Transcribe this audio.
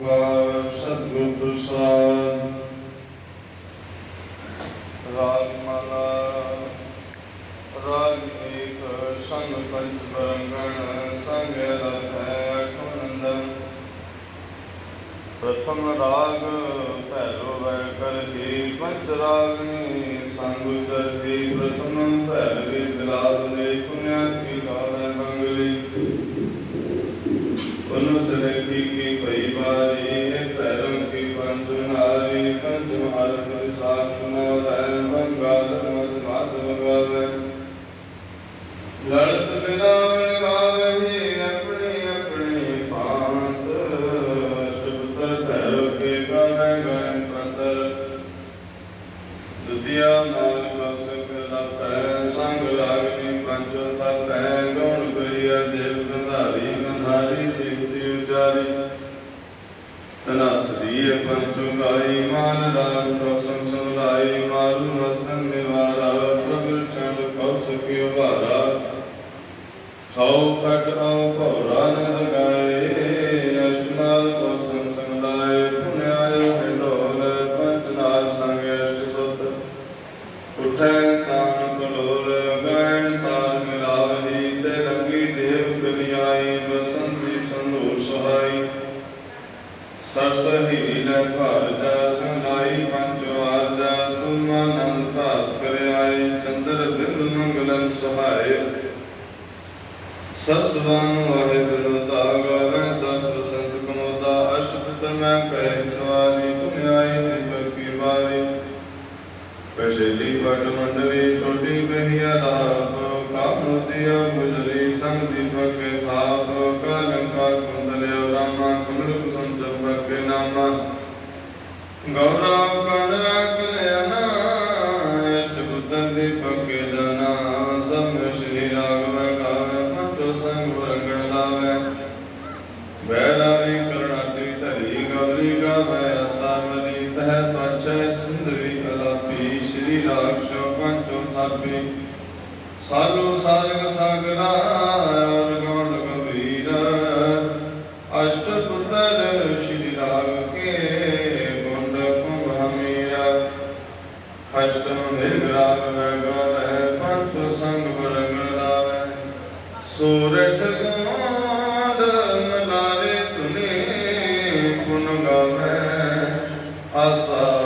ਸਤਿਗੁਰ ਪ੍ਰਸਾਦ ਰਾਗ ਰਾਗ ਏਕ ਸੰਗ ਪੰਚ ਬਰੰਗਣ ਸੰਗ ਰਥੈ ਖੁਨੰਦਨ ਪ੍ਰਥਮ ਰਾਗ ਭੈਰੋ ਵੈ ਕਰਹੀ ਪੰਚ ਰਾਗਨੀ ਸੰਗ ਕਰਹੀ ਪ੍ਰਥਮ ਭੈਰਵੇ ਰਾਗ ਨੇ ਪੁਨਿਆ ਕੀ ਗਾਵੇ ਮੰਗਲੀ ਉਨਸਰੇ ਕੀ ਕੀ ਭਈ ਬਾਰੀ ਇਹ ਪੈਰੋਂ ਕੀ ਪੰਜ ਨਾਰੀ ਪੰਜ ਮਹਾਰਤ ਦੇ ਸਾਖ ਸੁਨਾਵੈ ਮੰਗਾਦਰ ਮਦ ਮਾਧਵ ਗਾਵੇ ਲੜਤ ਬਿਦਾਵਣ ਗਾਵੇ ਆਪਣੀ ਆਪਣੀ ਪਾਂਤ। ਅਸ਼ਟਪੁੱਤਰ ਭੈਰੋ ਕੇ ਗਾਵੇ ਗਾਇਨ ਪਤਰ ਦੁਤੀਆ ਨਾਮ ਕਸਕ ਲਪੈ, ਸੰਗ ਰਾਗਨੀ ਪੰਚੋ ਤਪੈ ਗਉਣ ਕਰੀਆ ਦੇਵ ਗੰਧਾਰੀ ਗੰਧਾਰੀ ਸਿਵਤੀ ਉਚਾਰੀ ਤਨਾ ਸਰੀਏ ਗਾਈ ਮਾਨ ਰਾਮ ਪ੍ਰਸੰਗ ਸਮਲਾਈ ਮਾਰੂ ਮਸਤਨ ਖਾਉ ਖਟ ਆਉ ਭੌਰਾ ਨਦ ਗਾਏ ਅਸ਼ਟਨਾਲ ਕੋ ਸੰਗ ਸੰਗ ਲਾਏ ਪੁਨਿਆਇ ਹਿੰਡੋਲ ਪੰਚ ਨਾਲ ਸੰਗ ਅਸ਼ਟ ਸੁਤ। ਉਠੈ ਤਾਨ ਕਲੋਲ ਗਾਇਣ ਤਾਲ ਮਿਲਾਵਹੀ ਤੇ ਲੰਗੀ ਦੇਵ ਕਲਿਆਈ, ਬਸੰਤੀ ਸੰਧੂਰ ਸਹਾਈ। ਸਰਸ ਹੀਲ ਘਰ ਜਾ ਸੰਗਾਈ ਪੰਜ ਆਰਜਾ ਸੁਮਾਨੰਦ ਭਾਸ ਕਰਿਆਈ, ਚੰਦਰ ਬਿੰਦ ਮੰਗਲਨ ਸਹਾਇ ਸਸਵੰ ਵਾਹਿਗੁਰੂ ਤਾ ਗਾਵੇ ਸਸਰ ਸੰਤ ਕਮੋਦਾ ਅਸ਼ਟ ਪਿਤਰ ਮੈਂ ਕਹਿ ਸਵਾਰੀ ਪੁਨਿਆਈ ਤਿਨ ਕੀ ਵਾਰੀ ਕਸ਼ੇਲੀ ਪਟ ਮੰਡਲੀ, ਟੋਟੀ ਕਹੀਆ ਰਾਪ ਕਾਮੁਦਿਆ ਗੁਜਰੀ ਸੰਗ ਦੀਪਕ ਕੇ ਥਾਪ ਕਲੰਕਾ ਕੁੰਦਲਿਓ ਰਾਮਾ ਕੁਮਲ ਕੁਸਮ ਜਪਕ ਕੇ ਨਾਮਾ। ਗੌਰਵ ਕਨ ਰੱਖ ਅਸਾਮਰੀ ਤਹਿ ਸਿੰਧਵੀ ਅਲਾਪੀ, ਸ਼੍ਰੀ ਰਾਖਸ਼ੋ ਪੰਚੋ ਥਾਪੀ। ਸਾਲੂ ਸਾਰਗ ਸਾਗਰਾ ਔਰ ਗੌਣ ਅਸ਼ਟ ਪੁੱਤਰ ਸ਼੍ਰੀ ਰਾਗ ਕੇ ਗੁੰਡ ਕੁੰਭ ਹਮੀਰਾ। ਖਸ਼ਟਮ ਮੇਘ ਰਾਗ ਵੈ ਗਾਵੇ ਪੰਚੋ ਸੰਗ ਵਰਗਣ ਲਾਵੇ ਸੂਰਠ ਆਸਾ